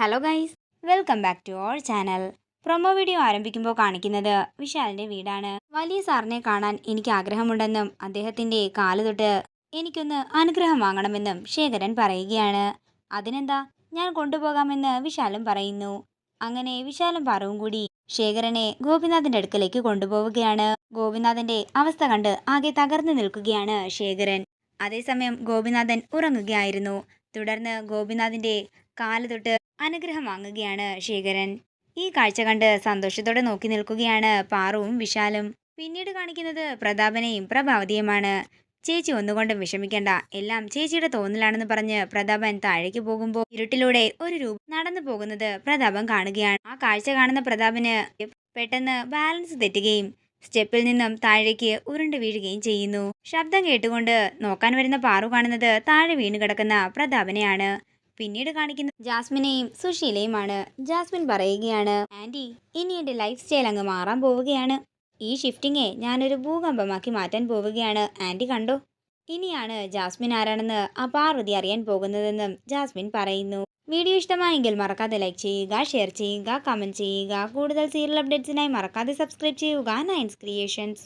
Hello guys welcome back to our channel promo video ആരംഭിക്കുമ്പോൾ കാണിക്കുന്നത് വിശാലിന്റെ വീടാണ്. വലിയ സാറിനെ കാണാൻ എനിക്ക് ആഗ്രഹമുണ്ടെന്നും അദ്ദേഹത്തിന്റെ കാൽ തൊട്ട് എനിക്കൊന്ന് അനുഗ്രഹം വാങ്ങണമെന്നും ശേഖരൻ പറയുകയാണ്. അതിനെന്താ? ഞാൻ കൊണ്ടുപോകാമെന്ന് വിശാലും പറയുന്നു. അങ്ങനെ വിശാലും പറവും കൂടി ശേഖരനെ ഗോപിനാഥിന്റെ അടുക്കലേക്ക് കൊണ്ടുപോവുകയാണ്. ഗോപിനാഥന്റെ അവസ്ഥ കണ്ട് ആകെ തകർന്നു നിൽക്കുകയാണ് ശേഖരൻ. അതേസമയം ഗോപിനാഥൻ ഉറങ്ങുകയായിരുന്നു. തുടർന്ന് ഗോപിനാഥിന്റെ കാൽ തൊട്ട് അനുഗ്രഹം വാങ്ങുകയാണ് ശേഖരൻ. ഈ കാഴ്ച കണ്ട് സന്തോഷത്തോടെ നോക്കി നിൽക്കുകയാണ് പാറുവും വിശാലും. പിന്നീട് കാണിക്കുന്നത് പ്രതാപനെയും പ്രഭാവതിയുമാണ്. ചേച്ചി ഒന്നുകൊണ്ടും വിഷമിക്കേണ്ട. എല്ലാം ചേച്ചിയുടെ തോന്നലാണെന്ന് പറഞ്ഞ് പ്രതാപൻ താഴേക്ക് പോകുമ്പോൾ ഇരുട്ടിലൂടെ ഒരു രൂപം നടന്നു പോകുന്നത് പ്രതാപൻ കാണുകയാണ്. ആ കാഴ്ച കാണുന്ന പ്രതാപന് പെട്ടെന്ന് ബാലൻസ് തെറ്റുകയും സ്റ്റെപ്പിൽ നിന്നും താഴേക്ക് ഉരുണ്ട് വീഴുകയും ചെയ്യുന്നു. ശബ്ദം കേട്ടുകൊണ്ട് നോക്കാൻ വരുന്ന പാറു കാണുന്നത് താഴെ വീണ് കിടക്കുന്ന പ്രതാപനെയാണ്. പിന്നീട് കാണിക്കുന്നത് ജാസ്മിനെയും സുശീലയുമാണ്. ജാസ്മിൻ പറയുകയാണ് ആന്റി ഇനി എന്റെ ലൈഫ് സ്റ്റൈൽ അങ്ങ് മാറാൻ പോവുകയാണ്. ഈ ഷിഫ്റ്റിങ്ങെ ഞാനൊരു ഭൂകമ്പമാക്കി മാറ്റാൻ പോവുകയാണ്. ആന്റി കണ്ടോ? ഇനിയാണ് ജാസ്മിൻ ആരാണെന്ന് ആ പാർവതി അറിയാൻ പോകുന്നതെന്നും ജാസ്മിൻ പറയുന്നു. വീഡിയോ ഇഷ്ടമായെങ്കിൽ മറക്കാതെ ലൈക്ക് ചെയ്യുക ഷെയർ ചെയ്യുക കമന്റ് ചെയ്യുക. കൂടുതൽ സീരിയൽ അപ്ഡേറ്റ്സിനായി മറക്കാതെ സബ്സ്ക്രൈബ് ചെയ്യുക. നയൻസ് ക്രിയേഷൻസ്